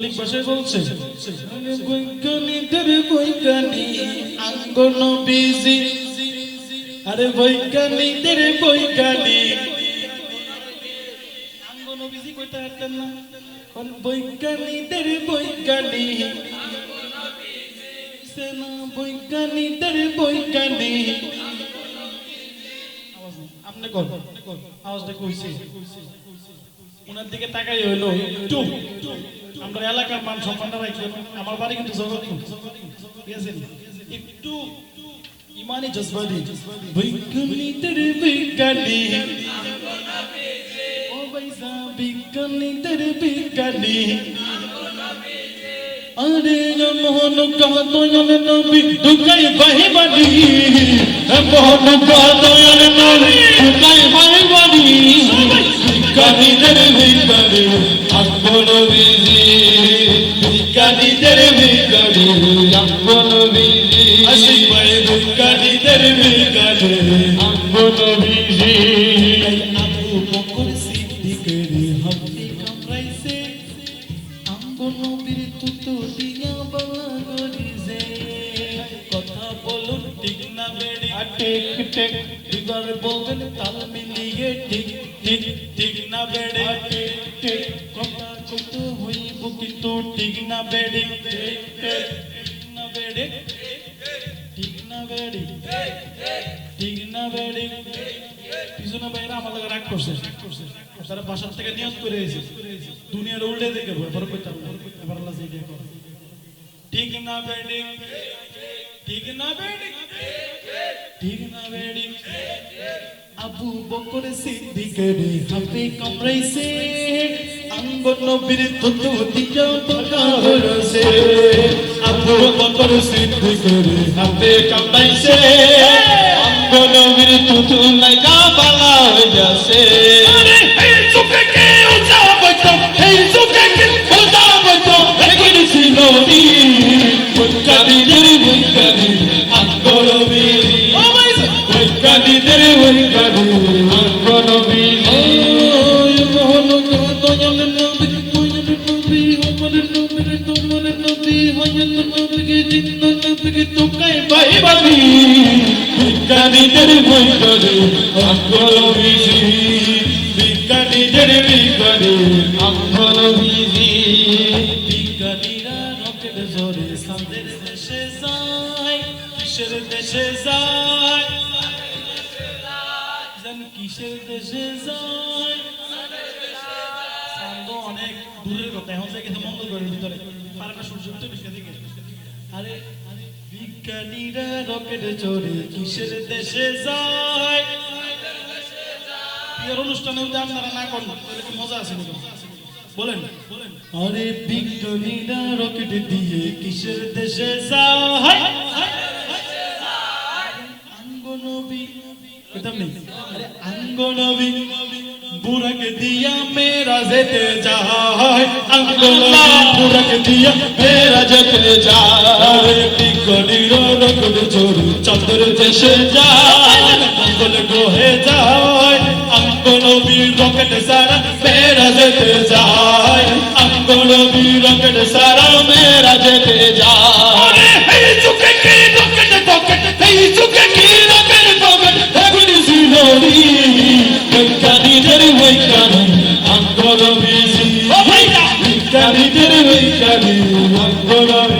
ভাষায় বলছে আঙ্গন বিজি আরে বৈজ্ঞানিকদের বৈজ্ঞানিক। আঙ্গন বিজি কইতে পারতেন না। কোন বৈজ্ঞানিকদের বৈজ্ঞানিক সেনা বৈজ্ঞানিকদের বৈজ্ঞানিক। আপনি কর আওয়াজটা কইছে। ওনার দিকে তাকাই হইল একটু আমরা এলাকার মান সম্মানটা রাখবেন আমার বাড়ি কিন্তু জগৎপুর ঠিক আছে নি? একটু ইমানি জজবাদি বৈজ্ঞানিকদের বিজ্ঞানী ও ভাইসা বিজ্ঞানীদের বিজ্ঞানী আরে মোহন কাদয়াল নবী দুকাই বাহি বাড়ি মোহন কাদয়াল নবী দুকাই বাহি আকবর বিজি আবু কথা বলুন ঠিক বেড়ে এবার বলবেন তাল মিলিয়ে ঠিক ঠিক ঠিক বেড়ে টেক কথা কত হইব কিন্তু ঠিক না বেড়ে ঠিক ঠিক না বেড়ে ঠিক বেড়ে? পিছনে বাইরে আমার লাগে রাগ করছে। তারা বাসার থেকে নিয়ত করে দুনিয়ার উল্টে করে। ঠিক না ঠিক না ঠিক না আবু বকর সিদ্দিকের হাতে কামড়াইছে। নবীর আবু বকর সিদ্দিকের হাতে আঙ্গ নবীর তুতু লাগা বালা হয়ে যাচ্ছে। এই চোখে রকেট জোরে সামনের দেশে যায় কিসের দেশে যায় জান কিসের দেশে যায় অনেক দূরের কথা এখন থেকে কিন্তু মঙ্গলবারের ভিতরে পারাটা সূর্য উঠতে বেশি দিকে আরে বিজ্ঞানীরা রকেট চড়ে কিসের দেশে যায় বিয়ের অনুষ্ঠানে আপনারা না করেন মজা আছে? বলেন। আরে বিজ্ঞানীরা রকেট দিয়ে কিসের দেশে যায় আঙ্গনবী। কইতাম নেই আরে আঙ্গনবী। বুড়াকে দিয়া মেরা যেতে যায়। আঙ্গনবী বুড়াকে দিয়া মেরা যেতে যায়। বিজ্ঞানীর রকম চোর চন্দ্র দেশে যায়। রকেট সারা মেরা যেতে যায়। আঙ্গনবী রকেট সারা মেরা যেতে যায়। এই চুকে কি রকেট রকেট? এই চুকে কি রকেট রকেট? এগুলি সিলোরি বৈজ্ঞানিকের বৈজ্ঞানিক আঙ্গনবী ও বিজ্ঞানীদের বৈজ্ঞানিক আঙ্গনবী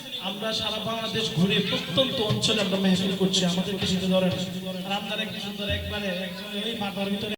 আমরা সারা বাংলাদেশ ঘুরে প্রত্যন্ত অঞ্চলে আমরা মেহফিল করছি আমাদের কিছু ধরেন। আর আপনারা কিছু ধরে একবারে ওই মাথার ভিতরে